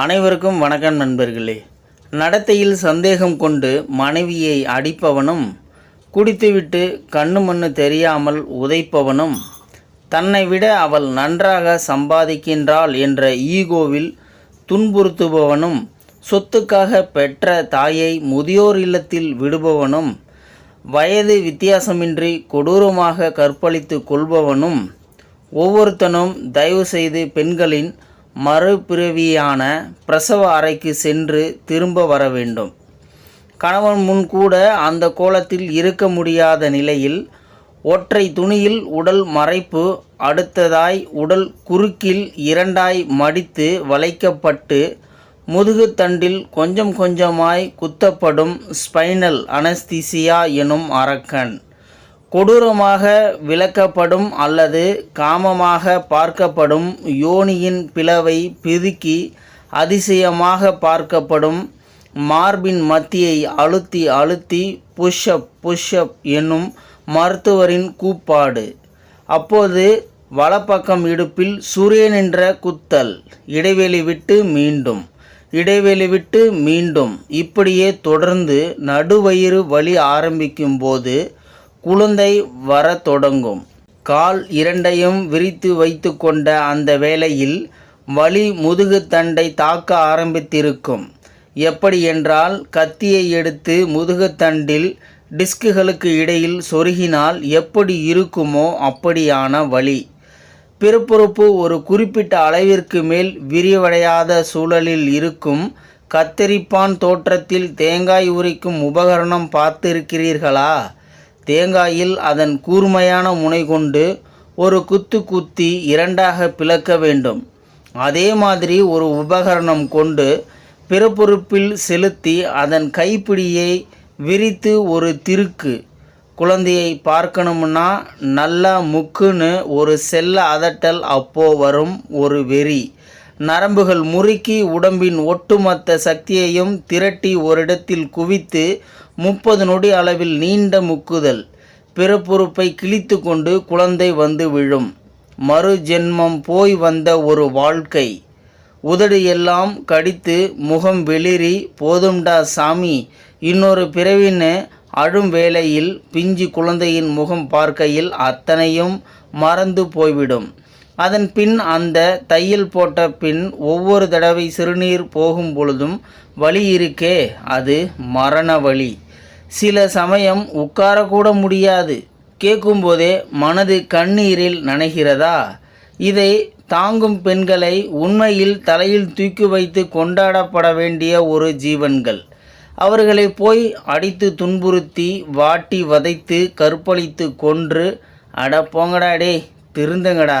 அனைவருக்கும் வணக்கம் நண்பர்களே. நடத்தையில் சந்தேகம் கொண்டு மனைவியை அடிப்பவனும் குடித்துவிட்டு கண்ணு மண்ணு தெரியாமல் உதைப்பவனும் தன்னை விட அவள் நன்றாக சம்பாதிக்கின்றாள் என்ற ஈகோவில் துன்புறுத்துபவனும் சொத்துக்காக பெற்ற தாயை முதியோர் இல்லத்தில் விடுபவனும் வயது வித்தியாசமின்றி கொடூரமாக கற்பழித்து கொள்பவனும் ஒவ்வொருத்தனும் தயவு செய்து பெண்களின் மறுபிறவியான பிரசவ அறைக்கு சென்று திரும்ப வர வேண்டும். கணவன் முன் கூட அந்த கோலத்தில் இருக்க முடியாத நிலையில் ஒற்றை துணியில் உடல் மறைப்பு அடுத்ததாய் உடல் குறுக்கில் இரண்டாய் மடித்து வளைக்கப்பட்டு முதுகுத்தண்டில் கொஞ்சம் கொஞ்சமாய் குத்தப்படும் ஸ்பைனல் அனஸ்தீசியா எனும் அரக்கன். கொடூரமாக விளக்கப்படும் அல்லது காமமாக பார்க்கப்படும் யோனியின் பிளவை பிதுக்கி அதிசயமாக பார்க்கப்படும் மார்பின் மத்தியை அழுத்தி அழுத்தி புஷ்அப் புஷ்அப் என்னும் மருத்துவரின் கூப்பாடு. அப்போது வலப்பக்கம் இடுப்பில் சூரியன் என்ற குத்தல் இடைவெளி விட்டு மீண்டும் இடைவெளி விட்டு மீண்டும். இப்படியே தொடர்ந்து நடுவயிறு வலி ஆரம்பிக்கும் போது குழந்தை வர தொடங்கும். கால் இரண்டையும் விரித்து வைத்து கொண்ட அந்த வேளையில் வலி முதுகு தண்டை தாக்க ஆரம்பித்திருக்கும். எப்படி என்றால் கத்தியை எடுத்து முதுகுத்தண்டில் டிஸ்குகளுக்கு இடையில் சொருகினால் எப்படி இருக்குமோ அப்படியான வலி. பிறப்புறுப்பு ஒரு குறிப்பிட்ட அளவிற்கு மேல் விரிவடையாத சூழலில் இருக்கும். கத்தரிப்பான் தோற்றத்தில் தேங்காய் உரிக்கும் உபகரணம் பார்த்திருக்கிறீர்களா? தேங்காயில் அதன் கூர்மையான முனை கொண்டு ஒரு குத்து குத்தி இரண்டாக பிளக்க வேண்டும். அதே மாதிரி ஒரு உபகரணம் கொண்டு பிறப்புறுப்பில் செலுத்தி அதன் கைப்பிடியை விரித்து ஒரு திருக்கு. குழந்தையை பார்க்கணும்னா நல்லா முக்குன்னு ஒரு செல்ல அதட்டல் அப்போ வரும் ஒரு வெறி. நரம்புகள் முறுக்கி உடம்பின் ஒட்டுமொத்த சக்தியையும் திரட்டி ஓரிடத்தில் குவித்து முப்பது நொடி அளவில் நீண்ட முக்குதல். பிறப்புறுப்பை கிழித்து கொண்டு குழந்தை வந்து விழும். மறு ஜென்மம் போய் வந்த ஒரு வாழ்க்கை. உதடு எல்லாம் கடித்து முகம் வெளிரி போதும்டா சாமி. இன்னொரு பிறவின்னு அழும் வேளையில் பிஞ்சு குழந்தையின் முகம் பார்க்கையில் அத்தனையும் மறந்து போய்விடும். அதன் பின் அந்த தையல் போட்ட பின் ஒவ்வொரு தடவை சிறுநீர் போகும் பொழுதும் வலி இருக்கே அது மரண வலி. சில சமயம் உட்காரக்கூட முடியாது. கேட்கும்போதே மனது கண்ணீரில் நனைகிறதா? இதை தாங்கும் பெண்களை உண்மையில் தலையில் தூக்கி வைத்து கொண்டாடப்பட வேண்டிய ஒரு ஜீவன்கள். அவர்களை போய் அடித்து துன்புறுத்தி வாட்டி வதைத்து கற்பழித்து கொன்று அட போங்கடா டே திருந்துங்கடா.